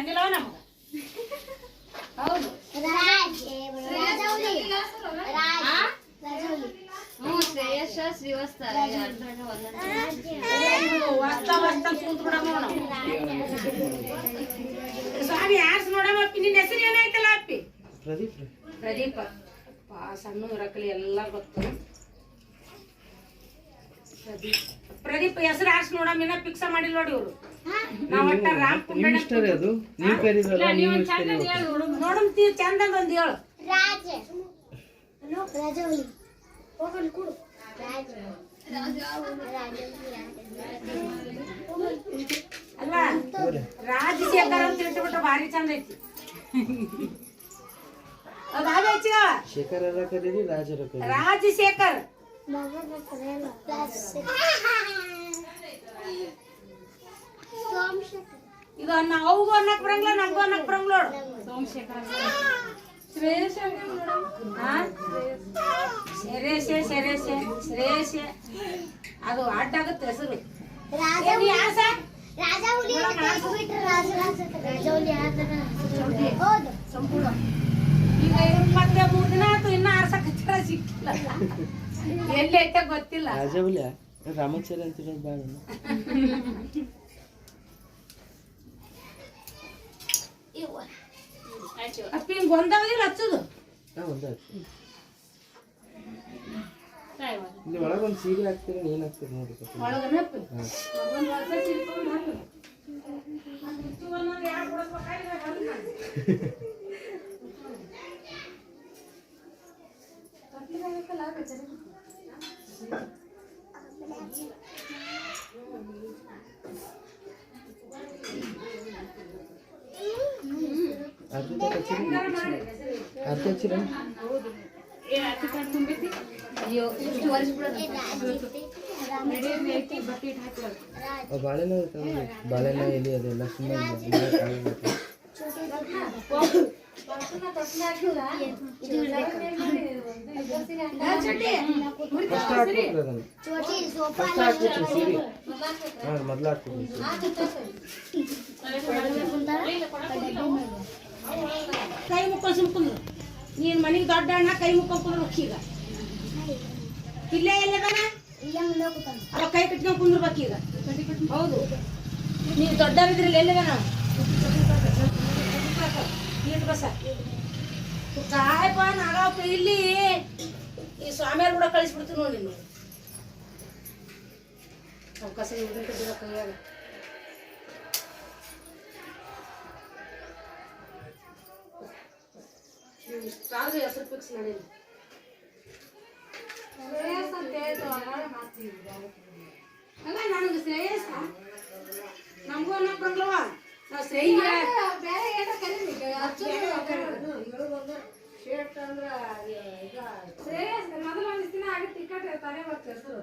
ಅಂದಿಲ್ಲವ ನಮಗ. ಹೌದು. ಶ್ರೇಯಸ್ ಸ್ವಾಮಿ ಯಾರ್ಸ್ ನೋಡಮ್ಮ ಅಪ್ಪಿ? ನಿನ್ನ ಹೆಸರು ಏನಾಯ್ತಲ್ಲ ಅಪ್ಪಿ? ಪ್ರದೀಪ್ ಪ್ರದೀಪ ಪಾ ಸಣ್ಣ ಇರಕಲಿ ಎಲ್ಲ ಗೊತ್ತು. ಪ್ರದೀಪ್. ಪ್ರದೀಪ್ ಹೆಸರು ಆರ್ಸ್ ನೋಡಮ್ಮ? ಇನ್ನ ಫಿಕ್ಸ ಮಾಡಿಲ್ಲ ನೋಡಿ ಇವ್ರು. ನಾವ್ ಒಟ್ಟ ರಾಮ್ ನಿಮ್ ಇಷ್ಟ ರೀ ಅದು ನೀವು ಕರೀರಲ್ಲ ನೀವು ಇಷ್ಟ ರೀ ಇವತ್ತು. ನೋಡಮ್ ಚಂದ ಒಂದ್ ಹೇಳು ಅಲ್ಲ ರಾಜಶೇಖರ್ ಅಂತ ಇಟ್ಬಿಟ್ರೆ ಭಾರಿ ಚಂದ ಐತಿ ಅದಾವ ಹೆಚ್ಚಿಗ ಶೇಖರ್ ಎಲ್ಲ ಕರೀರಿ ರಾಜರ ಕರೀರಿ ರಾಜಶೇಖರ್ ಇದು ಅನ್ನ. ಅವ್ಗೂ ಅನ್ನಕ್ ಬರಂಗಿಲ್ಲ ನಮಗೂ ಅನ್ನಕ್ ಬರಂಗಿಲ್ಲ ನೋಡು. ಹಾ? ಶರೇಶೆ ಶರೇಶೆ ಶ್ರೇಯಶೆ ಅದು ಅಡ್ಡಾಗುತ್ತೆ ಹೆಸರು. ಏನ್ ಈ ಆಸ? ಸಂಪೂರ್ಣ. ಈಗ ಮತ್ತೆ ಮೂರ್ ದಿನ ಆಯ್ತು ಇನ್ನ ಆರ್ಸಕ್ ಹಚ್ಚಾರ ಸಿಕ್ಕಿಲ್ಲ. ಎಲ್ಲಿ ಐತೆ ಗೊತ್ತಿಲ್ಲ. ರಾಜವಲ್ಯ ರಾಮಾಚಾರ್ಯ ಅಂತ ಇರೋದು ಬೇಡ ಅಪ್ಪ ಹಿಂಗ್ ಒಂದಾವದಿಲ್ಲ ಹಚ್ಚುದು. ಹಾ ಒಂದಾಯ್ತು ಇಲ್ಲಿ ಒಳಗೆ ಒಂದು ಸೀರೆ ಹಾಕ್ತೀರಿ ನೀನು ಹಾಕ್ತೀರಿ ನೋಡಿ ಸ್ವಲ್ಪ. ಸುಮ್ಮನೆ ಫಸ್ಟ್ ಹಾಕ್ಬಿಟ್ರಿ ಅದನ್ನು ಫಸ್ಟ್ ಹಾಕ್ಬಿಟ್ರಿ ಸೀರೆ ಹಾಂ ಮೊದ್ಲು ಹಾಕ್ಬಿಟ್ರಿ ಕೈ ಮುಕ್ಕೊಂಡು ಸುಮ್ಕುಂದ್ರು ನೀನ್ ಮನೆಗೆ ದೊಡ್ಡ ಅಣ್ಣ ಕೈ ಮುಕ್ಕೊಂಡ್ ಕುಂದ್ರು ಈಗ. ಇಲ್ಲೇ ಎಲ್ಲದನ ಅವ ಕೈ ಕಟ್ಕೊಂಡು ಕುಂದ್ರಬೇಕು ಈಗ. ಹೌದು. ನೀವು ದೊಡ್ಡವಿದ್ರಲ್ಲಿ ಎಲ್ಲಿದನ ನೀಟ್ ಬಸ. ಕಾಯಪ್ಪ ನಾಗಪ್ಪ, ಇಲ್ಲಿ. ಈ ಸ್ವಾಮಿಯವ್ರು ಕೂಡ ಕಳಿಸ್ಬಿಡ್ತೀನಿ ನೋಡಿ ನೀನು ಅವಕಾಶ ಕೈಯಾಗ ಇಷ್ಟಾದ್ರೂ ಹೆಸರು ಫಿಕ್ಸ್ ಮಾಡೀನಿ ಅಲ್ಲ ನನಗೆ ಶ್ರೇಯಸ್ ನಮಗೂ ಅನ್ನಕ್ ಬಂದ್ಲವ ನಾವು ಶ್ರೇಯ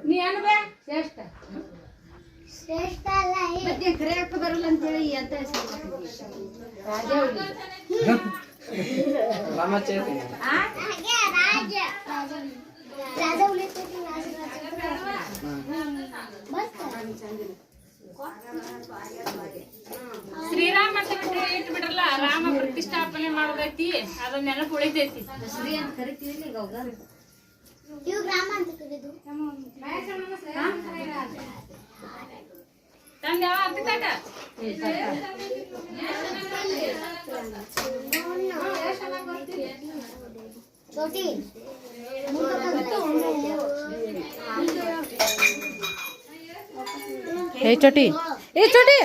ನೀ ಅನ್ಬೇ ಶ್ರೇಷ್ಠ ಮತ್ತೆ ಕರೆಯಪ್ಪ ಬರಲ್ಲ ಅಂತೇಳಿ ಎಂತ ಹೆಸರು ರಾಮಾಚಾರ್ಯ ಆ? ಶ್ರೀರಾಮ ಅಂತ ಬಿಟ್ರೆ ಇಟ್ಟು ಬಿಟ್ರಲ್ಲ ರಾಮ ಪ್ರತಿಷ್ಠಾಪನೆ ಮಾಡೋದೈತಿ ಅದ ನೆನಪು ಉಳಿತೈತಿ ಶ್ರೀ ಅಂತ ಕರಿತೀವಿ ಈಗ ಅವಾಗ ತಂದೆ ಯಾವ ಅರ್ಥ ತಾಟ ಏ ಚೋಟಿ. ಏ ಚೋಟಿ.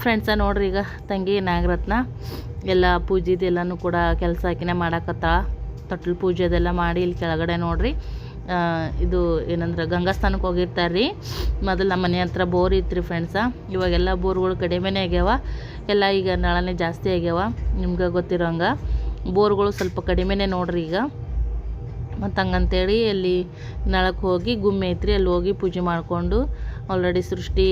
ಫ್ರೆಂಡ್ಸ ನೋಡ್ರಿ ಈಗ ತಂಗಿ ನಾಗರತ್ನ. ಎಲ್ಲ ಪೂಜೆದೆಲ್ಲನೂ ಕೂಡ ಕೆಲಸ ಹಾಕಿನೇ ಮಾಡಾಕತ್ತಾಳ. ತೊಟ್ಲು ಪೂಜೆ ಅದೆಲ್ಲ ಮಾಡಿ ಇಲ್ಲಿ ಕೆಳಗಡೆ ನೋಡ್ರಿ. ಇದು ಏನಂದ್ರೆ ಗಂಗಾಸ್ಥಾನಕ್ಕೆ ಹೋಗಿರ್ತಾರೆ ರೀ ಮೊದಲು ನಮ್ಮ ಮನೆ ಹತ್ರ ಬೋರ್ ಇತ್ತು ರೀ ಫ್ರೆಂಡ್ಸ ಇವಾಗೆಲ್ಲ ಬೋರ್ಗಳು ಕಡಿಮೆನೇ ಆಗ್ಯಾವ. ಎಲ್ಲ ಈಗ ನಳನೇ ಜಾಸ್ತಿ ಆಗ್ಯಾವ. ನಿಮ್ಗೆ ಗೊತ್ತಿರೋಂಗೆ. ಬೋರ್ಗಳು ಸ್ವಲ್ಪ ಕಡಿಮೆನೇ ನೋಡ್ರಿ ಈಗ. ಮತ್ತು ಹಂಗಂತೇಳಿ ಅಲ್ಲಿ ನಳಕ್ಕೆ ಹೋಗಿ ಗುಮ್ಮೆ ಐತ್ರಿ. ಅಲ್ಲಿ ಹೋಗಿ ಪೂಜೆ ಮಾಡಿಕೊಂಡು ಆಲ್ರೆಡಿ ಸೃಷ್ಟಿ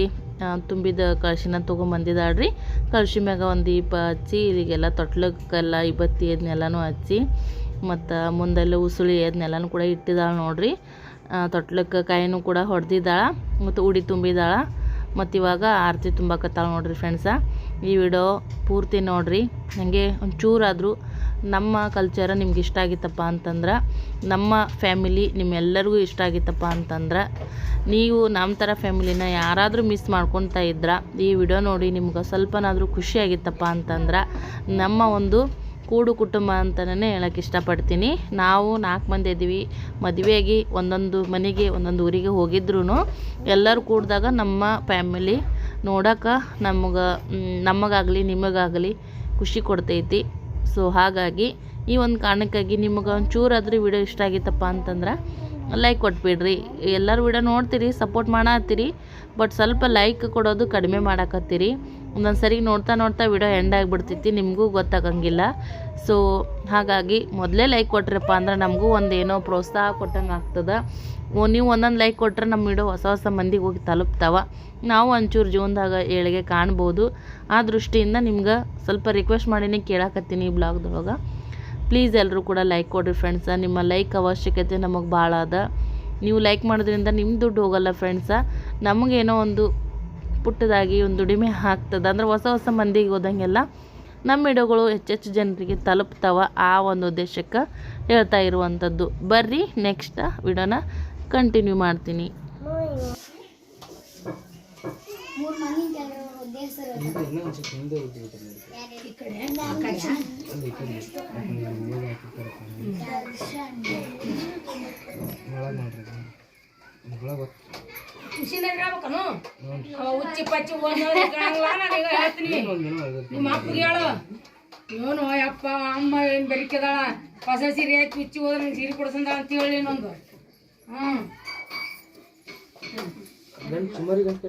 ತುಂಬಿದ ಕಳಶಿನ ತೊಗೊಂಬಂದಿದ್ದಾಳ್ರಿ. ಕಳಶಿ ಮ್ಯಾಗ ಒಂದು ದೀಪ ಹಚ್ಚಿ, ಇಲ್ಲಿಗೆಲ್ಲ ತೊಟ್ಲಕ್ಕೆಲ್ಲ ಇಬ್ಬತ್ತಿ ಅದನ್ನೆಲ್ಲನೂ ಹಚ್ಚಿ, ಮತ್ತು ಮುಂದೆಲ್ಲ ಉಸುಳಿ ಅದನ್ನೆಲ್ಲನೂ ಕೂಡ ಇಟ್ಟಿದ್ದಾಳೆ ನೋಡ್ರಿ. ತೊಟ್ಲಕ್ಕೆ ಕಾಯಿನೂ ಕೂಡ ಹೊಡೆದಿದ್ದಾಳೆ, ಮತ್ತು ಉಡಿ ತುಂಬಿದಾಳ, ಮತ್ತು ಇವಾಗ ಆರತಿ ತುಂಬಾಕತ್ತಾಳ ನೋಡ್ರಿ ಫ್ರೆಂಡ್ಸ ಈ ವಿಡಿಯೋ ಪೂರ್ತಿ ನೋಡ್ರಿ ನನಗೆ ಒಂಚೂರಾದರೂ ನಮ್ಮ ಕಲ್ಚರ ನಿಮ್ಗೆ ಇಷ್ಟ ಆಗಿತ್ತಪ್ಪ ಅಂತಂದ್ರೆ, ನಮ್ಮ ಫ್ಯಾಮಿಲಿ ನಿಮ್ಮೆಲ್ಲರಿಗೂ ಇಷ್ಟ ಆಗಿತ್ತಪ್ಪ ಅಂತಂದ್ರೆ, ನೀವು ನಮ್ಮ ಥರ ಫ್ಯಾಮಿಲಿನ ಯಾರಾದರೂ ಮಿಸ್ ಮಾಡ್ಕೊತಾ ಇದ್ರ, ಈ ವಿಡಿಯೋ ನೋಡಿ ನಿಮ್ಗೆ ಸ್ವಲ್ಪನಾದರೂ ಖುಷಿ ಆಗಿತ್ತಪ್ಪ ಅಂತಂದ್ರೆ, ನಮ್ಮ ಒಂದು ಕೂಡು ಕುಟುಂಬ ಅಂತಲೇ ಹೇಳಕ್ಕೆ ಇಷ್ಟಪಡ್ತೀನಿ. ನಾವು ನಾಲ್ಕು ಮಂದಿ ಇದ್ದೀವಿ. ಮದುವೆಯಾಗಿ ಒಂದೊಂದು ಮನೆಗೆ, ಒಂದೊಂದು ಊರಿಗೆ ಹೋಗಿದ್ರೂ ಎಲ್ಲರೂ ಕೂಡಿದಾಗ ನಮ್ಮ ಫ್ಯಾಮಿಲಿ ನೋಡೋಕೆ ನಮಗೆ ನಮಗಾಗಲಿ, ನಿಮಗಾಗಲಿ ಖುಷಿ ಕೊಡ್ತೈತಿ. ಸೊ ಹಾಗಾಗಿ ಈ ಒಂದು ಕಾರಣಕ್ಕಾಗಿ ನಿಮಗೆ ಒಂಚೂರಾದರೂ ವಿಡಿಯೋ ಇಷ್ಟ ಆಗಿತ್ತಪ್ಪ ಅಂತಂದ್ರೆ ಲೈಕ್ ಕೊಟ್ಬಿಡ್ರಿ. ಎಲ್ಲರೂ ವಿಡಿಯೋ ನೋಡ್ತೀರಿ ಸಪೋರ್ಟ್ ಮಾಡತ್ತೀರಿ. ಬಟ್ ಸ್ವಲ್ಪ ಲೈಕ್ ಕೊಡೋದು ಕಡಿಮೆ ಮಾಡಾಕತ್ತೀರಿ. ಒಂದೊಂದು ಸರಿ ನೋಡ್ತಾ ನೋಡ್ತಾ ವಿಡಿಯೋ ಎಂಡ್ ಆಗಿಬಿಡ್ತೈತಿ, ನಿಮಗೂ ಗೊತ್ತಾಗಂಗಿಲ್ಲ. ಸೊ ಹಾಗಾಗಿ ಮೊದಲೇ ಲೈಕ್ ಕೊಟ್ರಪ್ಪ ಅಂದ್ರೆ ನಮಗೂ ಒಂದು ಏನೋ ಪ್ರೋತ್ಸಾಹ ಕೊಟ್ಟಂಗೆ ಆಗ್ತದೆ. ಓ, ನೀವು ಒಂದೊಂದು ಲೈಕ್ ಕೊಟ್ರೆ ನಮ್ಮ ವಿಡಿಯೋ ಹೊಸ ಹೊಸ ಮಂದಿಗೆ ಹೋಗಿ ತಲುಪ್ತಾವ. ನಾವು ಒಂಚೂರು ಜೀವನದಾಗ ಏಳಿಗೆ ಕಾಣ್ಬೋದು. ಆ ದೃಷ್ಟಿಯಿಂದ ನಿಮ್ಗೆ ಸ್ವಲ್ಪ ರಿಕ್ವೆಸ್ಟ್ ಮಾಡಿನೇ ಕೇಳಾಕತ್ತೀನಿ ಈ ಬ್ಲಾಗ್ದೊಳಗೆ ಪ್ಲೀಸ್ ಎಲ್ಲರೂ ಕೂಡ ಲೈಕ್ ಕೊಡಿರಿ ಫ್ರೆಂಡ್ಸ ನಿಮ್ಮ ಲೈಕ್ ಅವಶ್ಯಕತೆ ನಮಗೆ ಭಾಳ ಅದ. ನೀವು ಲೈಕ್ ಮಾಡೋದ್ರಿಂದ ನಿಮ್ಮ ದುಡ್ಡು ಹೋಗಲ್ಲ ಫ್ರೆಂಡ್ಸ ನಮಗೇನೋ ಒಂದು ಪುಟ್ಟದಾಗಿ ಒಂದು ದುಡಿಮೆ ಆಗ್ತದೆ. ಅಂದ್ರೆ ಹೊಸ ಹೊಸ ಮಂದಿಗೆ ಹೋದಂಗೆಲ್ಲ ನಮ್ಮ ವಿಡಿಯೋಗಳು ಹೆಚ್ಚೆಚ್ಚು ಜನರಿಗೆ ತಲುಪ್ತಾವ ಆ ಒಂದು ಉದ್ದೇಶಕ್ಕೆ ಹೇಳ್ತಾ ಇರುವಂಥದ್ದು ಬರ್ರಿ ನೆಕ್ಸ್ಟ್ ವಿಡಿಯೋನ ಕಂಟಿನ್ಯೂ ಮಾಡ್ತೀನಿ ಇನ್ನೂ ಒಂದು ಸ್ವಲ್ಪ ಮುಂದೆ ಹೋಗ್ಬಿಟ್ಟು ನೋಡಿ ಅಲ್ಲಿ ಈ ಕಡೆ ಮೂಲೆ ಹಾಕಿರ್ತಾರೆ ಒಳಗೆ ನೋಡ್ರಿ ಒಳಗೆ ಖುಷಿನಾಗ ಇರ್ಬೇಕನು ಅವ ಉಚ್ಚಿ ಪಚ್ಚಿ ಹೇಳ್ತೀನಿ ನಿಮ್ಮ ಅಪ್ಪಗೆ ಹೇಳು ಅಪ್ಪ ಅಮ್ಮ ಏನು ಬೆರಿಕೆದಾಳ ಹೊಸ ಸೀರೆ ಹಾಕಿ ಉಚ್ಚಿ ಹೋದ್ರೆ ಸೀರೆ ಕೊಡಿಸಂದ ಅಂತ ಹೇಳಿ ನಂದು ಹ್ಞೂ ಸುಮಾರು ಗಂಟು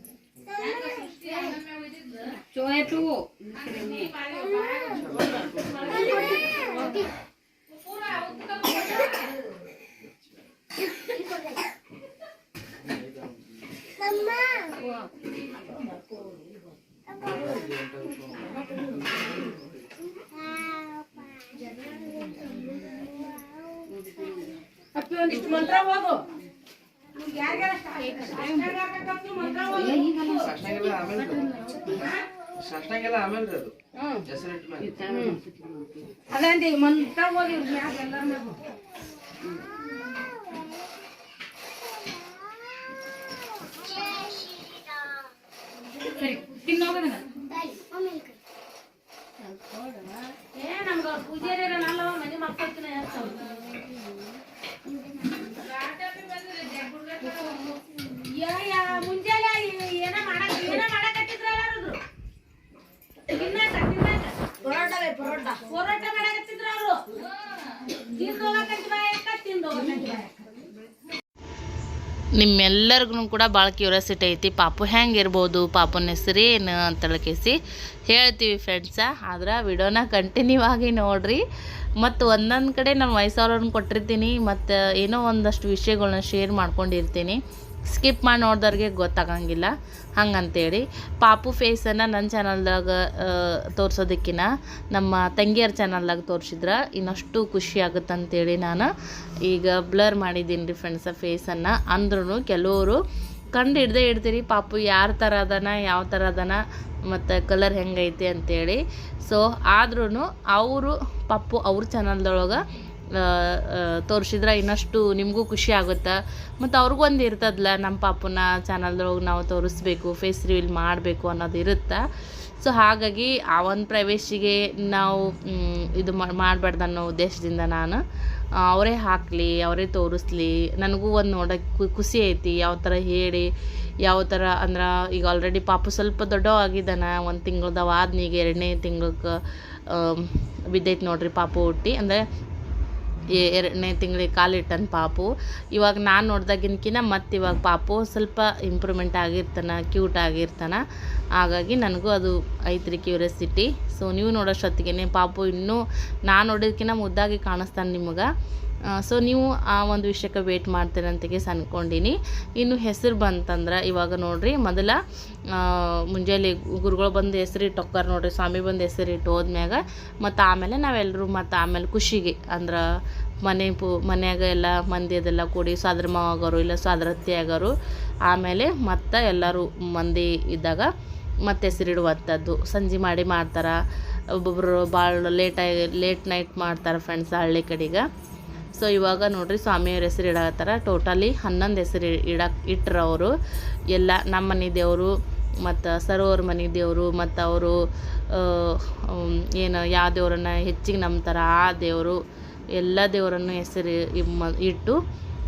ಹಿಡ್ಕೊಂಡು ಮುಂದೆ ಕೈ ಚೋಯ್ತು ಅಪ್ಪಿ ಒಂದಿಷ್ಟು ಮಂತ್ರ ಓದು ಸಾಷ್ಟಾಂಗೆಲ್ಲ ಆಮೇಲೆ ರೀ ಅದು. ಹ್ಞೂ ಹೆಸರಿಟ್ಟು ಮೇಲೆ ಅದಂದಿ ಮಂತ್ರ ಓದಿ ಮ್ಯಾಗ ಎಲ್ಲರ ಮ್ಯಾಗ ಸರಿ ತಿನ್ನೋಗದನ ನಿಮ್ಮೆಲ್ಲರಿಗೂ ಕೂಡ ಭಾಳ ಕ್ಯೂರಿಯಾಸಿಟಿ ಐತಿ. ಪಾಪು ಹೆಂಗೆ ಇರ್ಬೋದು, ಪಾಪನ ಹೆಸರು ಏನು ಅಂತ ಕೇಸಿ ಹೇಳ್ತೀವಿ ಫ್ರೆಂಡ್ಸ ಆದ್ರೆ ವಿಡಿಯೋನ ಕಂಟಿನ್ಯೂ ಆಗಿ ನೋಡಿರಿ. ಮತ್ತು ಒಂದೊಂದು ಕಡೆ ನಾನು ವಯಸ್ಸವ್ರನ್ನ ಕೊಟ್ಟಿರ್ತೀನಿ. ಮತ್ತು ಏನೋ ಒಂದಷ್ಟು ವಿಷಯಗಳನ್ನ ಶೇರ್ ಮಾಡ್ಕೊಂಡಿರ್ತೀನಿ. ಸ್ಕಿಪ್ ಮಾಡಿ ನೋಡ್ದವ್ರಿಗೆ ಗೊತ್ತಾಗಂಗಿಲ್ಲ. ಹಂಗಂತೇಳಿ. ಪಾಪು ಫೇಸನ್ನು ನನ್ನ ಚಾನಲ್ದಾಗ ತೋರ್ಸೋದಕ್ಕಿಂತ ನಮ್ಮ ತಂಗಿಯರ ಚಾನಲ್ದಾಗ ತೋರಿಸಿದ್ರೆ ಇನ್ನಷ್ಟು ಖುಷಿ ಆಗುತ್ತಂತೇಳಿ ನಾನು ಈಗ ಬ್ಲರ್ ಮಾಡಿದ್ದೀನಿ ರೀ ಫ್ರೆಂಡ್ಸ ಫೇಸನ್ನು ಅಂದ್ರೂ ಕೆಲವರು ಕಂಡು ಹಿಡ್ದೇ ಇಡ್ತೀರಿ ಪಾಪು ಯಾರ ಥರ ಅದನ, ಯಾವ ಥರ ಅದನ, ಮತ್ತು ಕಲರ್ ಹೆಂಗೈತಿ ಅಂತೇಳಿ. ಸೊ ಆದ್ರೂ ಅವರು ಪಾಪು ಅವ್ರ ಚಾನಲ್ದೊಳಗೆ ತೋರಿಸಿದ್ರೆ ಇನ್ನಷ್ಟು ನಿಮಗೂ ಖುಷಿ ಆಗುತ್ತೆ? ಮತ್ತು ಅವ್ರಿಗೂ ಒಂದು ಇರ್ತದಲ್ಲ ನಮ್ಮ ಪಾಪುನ ಚಾನಲ್ದೊಳಗೆ ನಾವು ತೋರಿಸ್ಬೇಕು ಫೇಸ್ ರಿವೀಲ್ ಮಾಡಬೇಕು ಅನ್ನೋದು ಇರುತ್ತೆ? ಸೊ ಹಾಗಾಗಿ ಆ ಒಂದು ಪ್ರವೇಶಿಗೆ ನಾವು ಇದು ಮಾಡಬಾರ್ದು ಅನ್ನೋ ಉದ್ದೇಶದಿಂದ ನಾನು ಅವರೇ ಹಾಕಲಿ, ಅವರೇ ತೋರಿಸ್ಲಿ. ನನಗೂ ಒಂದು ನೋಡೋಕ್ಕೆ ಖುಷಿ ಐತಿ, ಯಾವ ಥರ ಹೇಳಿ, ಯಾವ ಥರ ಅಂದ್ರೆ ಈಗ ಆಲ್ರೆಡಿ ಪಾಪು ಸ್ವಲ್ಪ ದೊಡ್ಡವ ಆಗಿದ್ದಾನೆ ಒಂದು ತಿಂಗಳದವಾದ್ನೀಗ ಎರಡನೇ ತಿಂಗ್ಳಕ್ಕೆ ಬಿದ್ದೈತೆ ನೋಡ್ರಿ ಪಾಪು ಹುಟ್ಟಿ. ಅಂದರೆ ಎರಡನೇ ತಿಂಗಳಿಗೆ ಕಾಲಿಟ್ಟನ ಪಾಪು. ಇವಾಗ ನಾನು ನೋಡ್ದಾಗಿನ್ಕಿನ ಮತ್ತು ಇವಾಗ ಪಾಪು ಸ್ವಲ್ಪ ಇಂಪ್ರೂವ್ಮೆಂಟ್ ಆಗಿರ್ತಾನೆ ಕ್ಯೂಟ್ ಆಗಿರ್ತಾನೆ. ಹಾಗಾಗಿ ನನಗೂ ಅದು ಐತ್ರಿ ಕ್ಯೂರಿಯಾಸಿಟಿ ಸೊ ನೀವು ನೋಡೋಷ್ಟೊತ್ತಿಗೆ ಪಾಪು ಇನ್ನೂ ನಾನು ನೋಡಿದ್ಕಿನ್ನ ಮುದ್ದಾಗಿ ಕಾಣಿಸ್ತಾನೆ ನಿಮಗೆ. ಸೊ ನೀವು ಆ ಒಂದು ವಿಷಯಕ್ಕೆ ವೇಟ್ ಮಾಡ್ತೀರಂತಗೇಸ್ ಅಂದ್ಕೊಂಡೀನಿ ಇನ್ನು ಹೆಸರು ಬಂತಂದ್ರೆ ಇವಾಗ ನೋಡ್ರಿ, ಮೊದಲ ಮುಂಜಾನೆ ಗುರುಗಳು ಬಂದು ಹೆಸರು ಇಟ್ಟು ಹೋಕ್ಕಾರ ನೋಡ್ರಿ, ಸ್ವಾಮಿ ಬಂದು ಹೆಸರು ಇಟ್ಟು ಹೋದ್ಮ್ಯಾಗ, ಮತ್ತು ಆಮೇಲೆ ನಾವೆಲ್ಲರೂ ಮತ್ತು ಆಮೇಲೆ ಖುಷಿಗೆ, ಅಂದ್ರೆ ಮನೆ ಪು, ಮನ್ಯಾಗ ಎಲ್ಲ ಮಂದಿ ಅದೆಲ್ಲ ಕೂಡಿ ಸಾದ್ರ ಮಾವ ಆಗೋರು ಇಲ್ಲ ಸಾದ್ರತ್ತಿ ಆಗೋರು, ಆಮೇಲೆ ಮತ್ತು ಎಲ್ಲರೂ ಮಂದಿ ಇದ್ದಾಗ ಮತ್ತೆ ಹೆಸರಿಡುವಂಥದ್ದು ಸಂಜೆ ಮಾಡಿ ಮಾಡ್ತಾರೆ ಒಬ್ಬೊಬ್ಬರು ಭಾಳ ಲೇಟಾಗಿ ಲೇಟ್ ನೈಟ್ ಮಾಡ್ತಾರೆ ಫ್ರೆಂಡ್ಸ್ ಹಳ್ಳಿ ಕಡೆಗೆ. ಸೊ ಇವಾಗ ನೋಡ್ರಿ ಸ್ವಾಮಿಯವ್ರ ಹೆಸರು ಇಡತ್ತಾರ ಟೋಟಲಿ ಹನ್ನೊಂದು ಹೆಸರು ಇಡಕ್ಕೆ ಇಟ್ರ ಅವರು. ಎಲ್ಲ ನಮ್ಮ ಮನೆ ದೇವರು, ಮತ್ತು ಸರೋವ್ರ ಮನೆ ದೇವರು, ಮತ್ತು ಅವರು ಏನು ಯಾವ ದೇವರನ್ನ ಹೆಚ್ಚಿಗೆ ನಂಬ್ತಾರ ಆ ದೇವರು. ಎಲ್ಲ ದೇವರನ್ನು ಹೆಸರು ಇಟ್ಟು,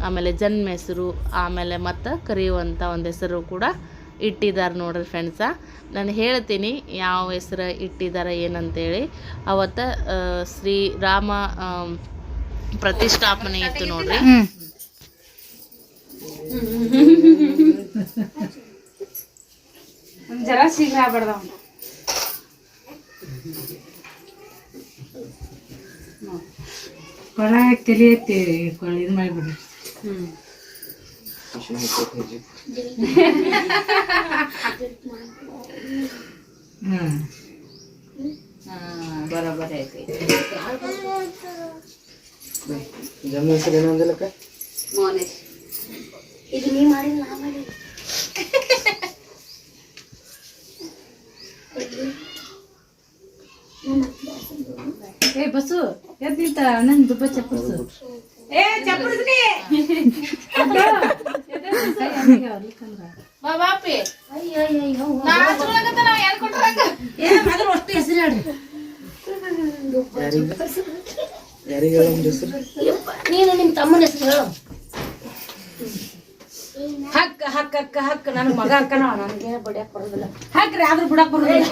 ಆಮೇಲೆ ಜನ್ಮ ಹೆಸರು, ಆಮೇಲೆ ಮತ್ತು ಕರೆಯುವಂಥ ಒಂದು ಹೆಸರು ಕೂಡ ಇಟ್ಟಿದ್ದಾರೆ ನೋಡ್ರಿ ಫ್ರೆಂಡ್ಸ ನಾನು ಹೇಳ್ತೀನಿ ಯಾವ ಹೆಸರು ಇಟ್ಟಿದ್ದಾರೆ ಏನಂತೇಳಿ. ಅವತ್ತು ಶ್ರೀ ಶ್ರೀರಾಮ ಪ್ರತಿಷ್ಠಾಪನೆ ಇತ್ತು ನೋಡ್ರಿ. ಒಂದ್ ಜರ ಶೀಘ್ರ ಆಗ್ಬಾರ್ದ. ಕೊಳ ತಲೆ ಎತ್ತಿ ಕೊಳ ಇದು ಮಾಡಿಬಿಡ್ರಿ. ಹ್ಮ್. ಬರೋಬರ ಐತಿ ಹೆಸರು ಏನಂದಿಲ್ಲಕ್ಕ ಏ ಬಸ್ಸು ಎದ್ ನಿಂತ ಅಣ್ಣನ್ ದುಬ್ಬ ಚಪ್ಪರ್ಸು ಏ ಚಪ್ಪಡಿಸ್ಲಿ ಬಾ ಬಾಪಿ ನಾ ಹಚ್ಕೊಳಕತ್ತಾನ, ಯಾರ್ ಕೊಟ್ರಂಗ? ಏ ಮೊದಲು ಅಷ್ಟು ಹೆಸರು ಹೇಳ್ರಿ ಯಾರಿಗೆ ಹೇಳೋ ಹೆಸರು ನೀನು ನಿಮ್ಮ ತಮ್ಮನ ಹೆಸರು ಹೇಳು. ಹಕ್ಕ ಹಕ್ಕ ಹಕ್ಕ ಹಕ್ಕ ನನಗೆ ಮಗ ಅಕ್ಕನ ನನಗೆ ಬಡಿಯಕ್ ಬರೋದಿಲ್ಲ. ಹಾಕ್ರಿ ಆದ್ರೂ ಬಿಡಕ್ ಬರೋದಿಲ್ಲ.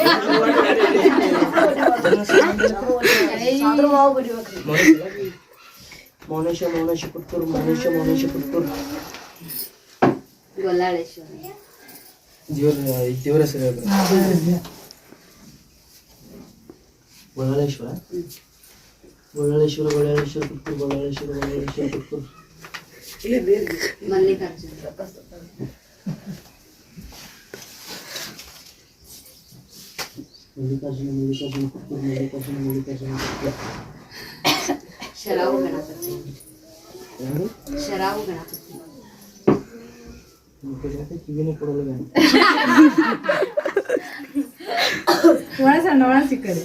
ಆದ್ರೂ ಮಾವು ಬಡಿಬೇಕ್ರಿ ಮೌನೇಶ ಮೌನೇಶ ಪುತ್ತೂರು ಮೌನೇಶ ಮೌನೇಶ ಪುತ್ತೂರು. ದೇವ್ರ ದೇವ್ರ ಹೆಸರು ಹೇಳ್ರಿ. ಗೊಳ್ಳಾಳೇಶ್ವರ ಗೊಳ್ಳಾಳೇಶ್ವರ ಗೊಳ್ಳಾಳೇಶ್ವರ ಪುತ್ತೂರು ಗೊಳ್ಳಾಳೇಶ್ವರ ಗೊಳ್ಳಾಳೇಶ್ವರ ಪುತ್ತೂರು ಮಲ್ಲಿಕಾರ್ಜುನ ಮಲ್ಲಿಕಾರ್ಜುನ ಪುತ್ತೂರು ಮಲ್ಲಿಕಾರ್ಜುನ ಮಲ್ಲಿಕಾರ್ಜುನ ಪುತ್ತೂರು ಯಾರು ಮಲ್ಲಿಕಾರ್ಜುನ ಕಿವಿನೇ ಕೊಡಲ್ಲ ನಾನು. ಒಳ ಸಣ್ಣ ಒಳ ಸಿಕ್ಕರಿ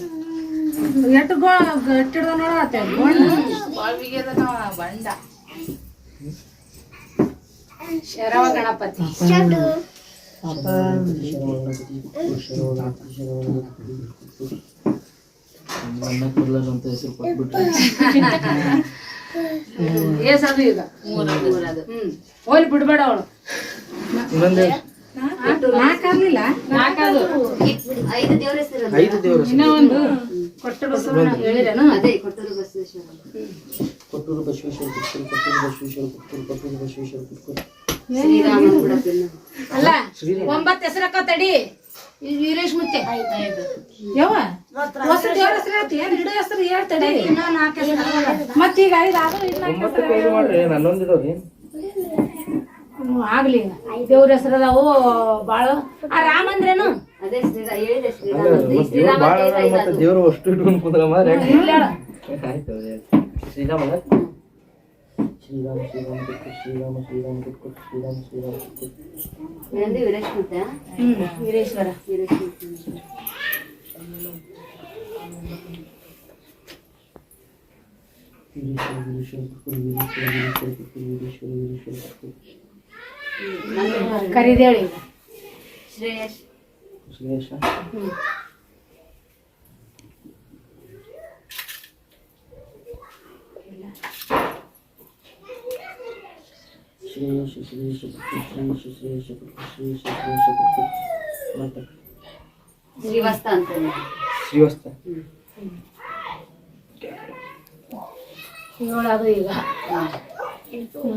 ಎಟ್ಟು ಗೋ ಗಟ್ಟಿಡ್ದ ನೋಡತ್ತೆ ಬಂಡ ಶರವ ಗಣಪತಿ. ಈಗ. ಹ್ಮ್. ಹೋಲಿ ಬಿಡ್ಬೇಡ ಅವಳು. ಇನ್ನೊಂದು ಐದು ದೇವ್ರ ಇನ್ನೂ ಒಂದು. ಕೊಟ್ಟ ಬಸವಣ್ಣ ಹೇಳಿರೇನು ಕೊಟ್ಟೂರು ಬಸವೇಶ್ವರ ಪುತ್ತೂರು ಕೊಟ್ಟೂರು ಬಸವೇಶ್ವರ ಪುತ್ತೂರು ಕೊಟ್ಟೂರು ಬಸವೇಶ್ವರ ಪುತ್ತೂರು ಅಲ್ಲ ಒಂಬತ್ತು ಹೆಸರಕ್ಕ ತಡಿ. ಈ ವೀರೇಶ್ ಮುತ್ತೆ ಯವ್ವ? ಹೊಸ ದೇವ್ರ ಹೆಸರು ಹೇಳ್ತಿ. ಏನ್ ಹಿಡಿಯೋ ಹೆಸರು ಹೇಳ್ತಡಿ ಇನ್ನೂ ನಾಲ್ಕು ಹೆಸರು. ಮತ್ತೀಗ ಐದು ಆದ್ರೂ ಇಲ್ಲ ಒಂಬತ್ತು ಕೈದು ಮಾಡ್ರಿ ಹನ್ನೊಂದಿದವ್ರಿ ಹ್ಮ್, ಆಗ್ಲಿ ದೇವ್ರ ಹೆಸರದಾವು ಬಾಳ. ಆ ರಾಮ ಅಂದ್ರೇನು? ಶ್ರೀರಾಮ ಮತ್ತೆ ದೇವ್ರು ಭಾಳ ಅದಾರ, ಮತ್ತೆ ದೇವ್ರು ಅಷ್ಟು ಇಟ್ಕೊಂಡು ಕುಂದ್ರಮ್ಮ ಆಯ್ತು ಶ್ರೀರಾಮ ಅಲ್ಲ? ಶ್ರೀರಾಮ ಶ್ರೀರಾಮ ಶ್ರೀರಾಮ ಶ್ರೀರಾಮ ಶ್ರೀರಾಮ ಶ್ರೀರಾಮ ಹ್ಮ್ ವೀರೇಶ್ವರ. ವೀರೇಶ್ವರ ವೀರೇಶ್ವರ ವೀರೇಶ್ವರ ವೀರೇಶ್ವರ ಕುಟ್ಕು ವೀರೇಶ್ವರ ವೀರೇಶ್ವರ ಕುಟ್ಕು ಕರಿದೇಳಿ ಶ್ರೇಯಶ ಶ್ರೇಯಶ ಶ್ರೇಯಶ ಕುಟ್ಕು ಶ್ರೇಯಶ ಶ್ರೇಯಶ ಕುಟ್ಕು ಶ್ರೇಯಶ ಶ್ರೇಯಶ ಕುಟ್ಕು ಮತ್ತೆ ಶ್ರೀವಸ್ತ ಏಳು ಅದು ಈಗ ಹ್ಮ್,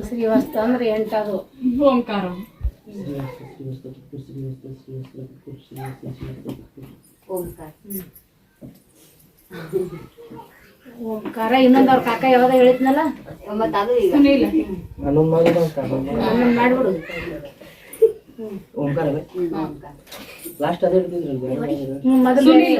ಶ್ರೀವಸ್ತ ಅಂದ್ರೆ ಎಂಟದು ಓಂಕಾರ ಓಂಕಾರ ಇನ್ನೊಂದು ಅವ್ರ ಕಾಕ ಯಾವಾಗ ಹೇಳಿದ್ನಲ್ಲ ಮಾಡ್ಬಿಡುದು ಹನ್ನೊಂದು ಮಾಡ್ಬಿಡು ಓಂಕಾರ ಲಾಸ್ಟ್ ಅದೇ ಹಿಡಿದಿದ್ರಲ್ಲ ಹ್ಮ್ ಮೊದಲು ಈಗ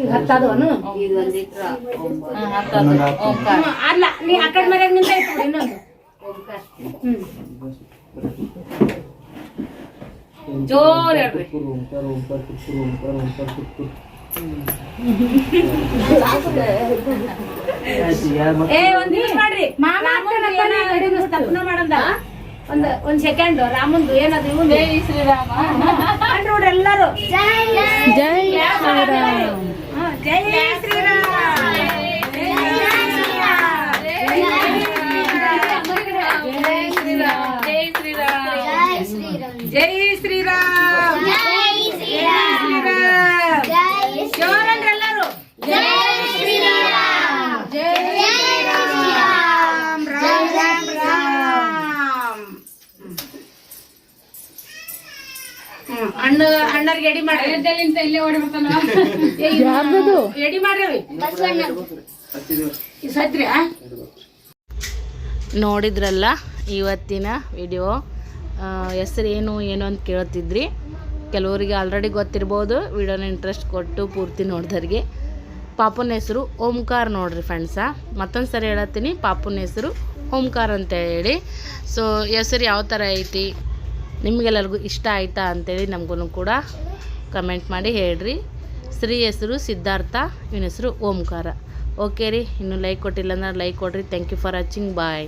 ಈಗ ಹತ್ತದವನು ಅಲ್ಲ ನೀ ಆ ಕಡೆ ಮರ್ಯಾಗ ನಿಂತ ಇಟ್ಟು ಇನ್ನೊಂದು ಹ್ಮ್ ಜೋರ್ ಹೇಳ್ರಿ ಏ ಒಂದ್ ಮಾಡ್ರಿ ಮಾಮ ತಪ್ಪನ ಮಾಡಂದ ಒಂದ್ ಒಂದ್ ಸೆಕೆಂಡ್ ರಾಮಂದು ಏನದು ಇವನು? ಜೈ ಶ್ರೀರಾಮ. ನೋಡ್ರಿ ಎಲ್ಲರೂ. ಜೈ ಜೈ ಶ್ರೀರಾಮ್. ಜೈ ಶ್ರೀರಾಮ್ ಜೈ ಶ್ರೀರಾಮ್ ಜೋರನ್ರಿ ಎಲ್ಲಾರು ಜೈ ಶ್ರೀರಾಮ್ ರಾಮ್ ರಾಮ್ ರಾಮ್ ಹ್ಮ್ ಅಣ್ಣ ಎಡಿ ಮಾಡ್ರಿ. ಅಯೋಧ್ಯೆಲಿಂದ ಇಲ್ಲೇ ಓಡಿ ಬರ್ತಾನ ಎಡಿ ಮಾಡ್ರಿ. ಸತ್ರಿ ನೋಡಿದ್ರಲ್ಲ ಇವತ್ತಿನ ವಿಡಿಯೋ. ಹೆಸರು ಏನು ಏನು ಅಂತ ಕೇಳ್ತಿದ್ರಿ. ಕೆಲವರಿಗೆ ಆಲ್ರೆಡಿ ಗೊತ್ತಿರ್ಬೋದು. ವಿಡಿಯೋನ ಇಂಟ್ರೆಸ್ಟ್ ಕೊಟ್ಟು ಪೂರ್ತಿ ನೋಡಿದವ್ರಿಗೆ ಪಾಪನ ಹೆಸರು ಓಂಕಾರ ನೋಡ್ರಿ ಫ್ರೆಂಡ್ಸ ಮತ್ತೊಂದು ಸರಿ ಹೇಳತ್ತೀನಿ. ಪಾಪನ ಹೆಸರು ಓಂಕಾರ ಅಂತ ಹೇಳಿ. ಸೊ ಹೆಸರು ಯಾವ ಥರ ಐತಿ? ನಿಮಗೆಲ್ಲರಿಗೂ ಇಷ್ಟ ಆಯಿತಾ ಅಂತೇಳಿ ನಮಗೂ ಕೂಡ ಕಮೆಂಟ್ ಮಾಡಿ ಹೇಳ್ರಿ. ಸ್ತ್ರೀ ಹೆಸರು ಸಿದ್ಧಾರ್ಥ, ಇವನ ಹೆಸರು ಓಂಕಾರ. ಓಕೆ ರೀ, ಇನ್ನೂ ಲೈಕ್ ಕೊಟ್ಟಿಲ್ಲ ಅಂದ್ರೆ ಲೈಕ್ ಕೊಡ್ರಿ. Thank you for watching bye